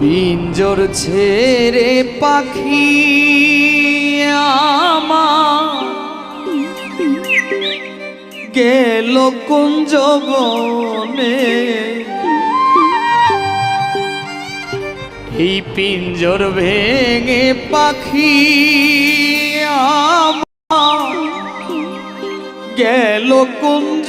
পিঞ্জর ছেড়ে পাখি আমার গেল বনে এই পিঞ্জর ভেঙে পাখি গেল কুঞ্জ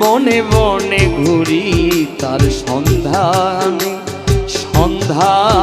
বনে বনে ঘুরি তার সন্ধানে সন্ধানে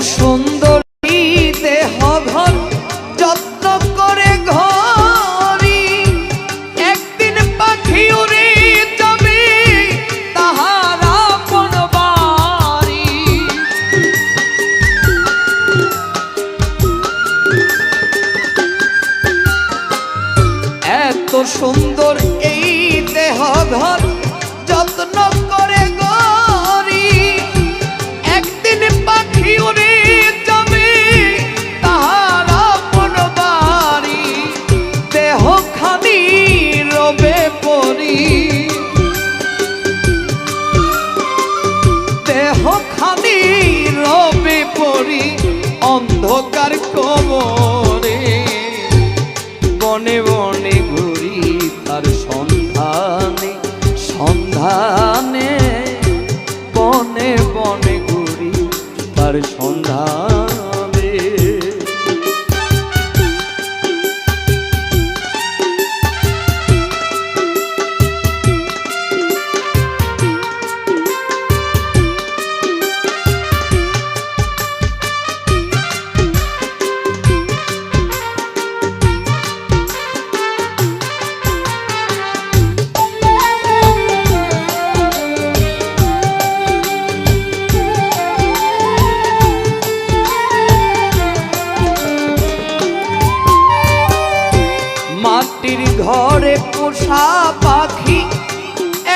এত সুন্দর এই দেহ ঘর যত্ন করে ঘরি। একদিন পাখি উড়ে যাবে তাহার আপন বাড়ি। এত সুন্দর এই খানি রবে পরি। দেহ খানি রবে পরি অন্ধকার কবরে। বনে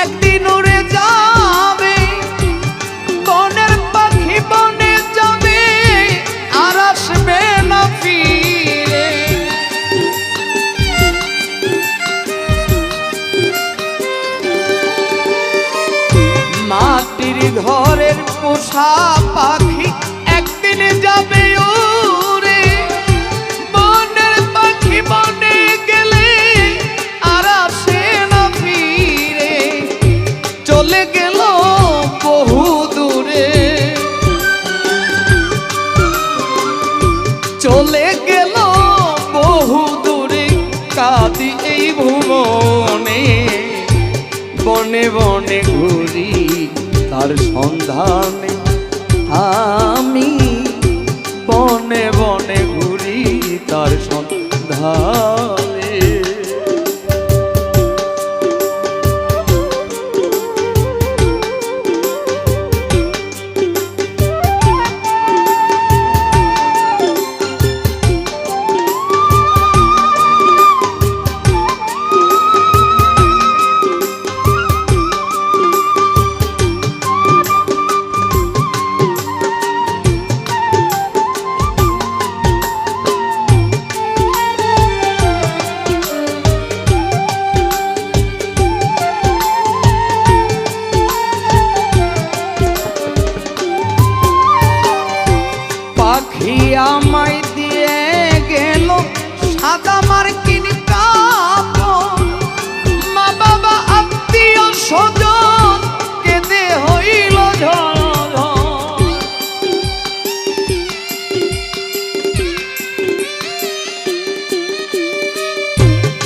একদিন যাবে। বনের পাখি বনে না ঘরের পোষা পাখি একদিন যাবে তার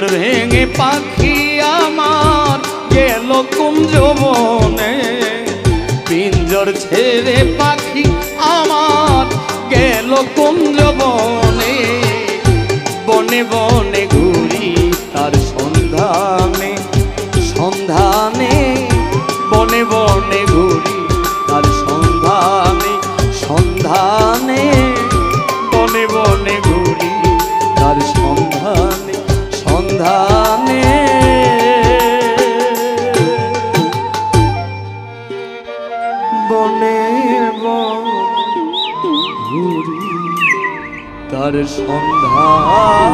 পিঞ্জর ভেঙে পাখি আমার গেল কুঞ্জ বনে পিঞ্জর ছেড়ে পাখি আমার গেল কুঞ্জ বনে বনে বনে ঘুরি তার সন্ধানে সন্ধানে। বনে বনে ঘুরি তার সন্ধানে সন্ধানে। বনে ঘুরি তার সন্ধান।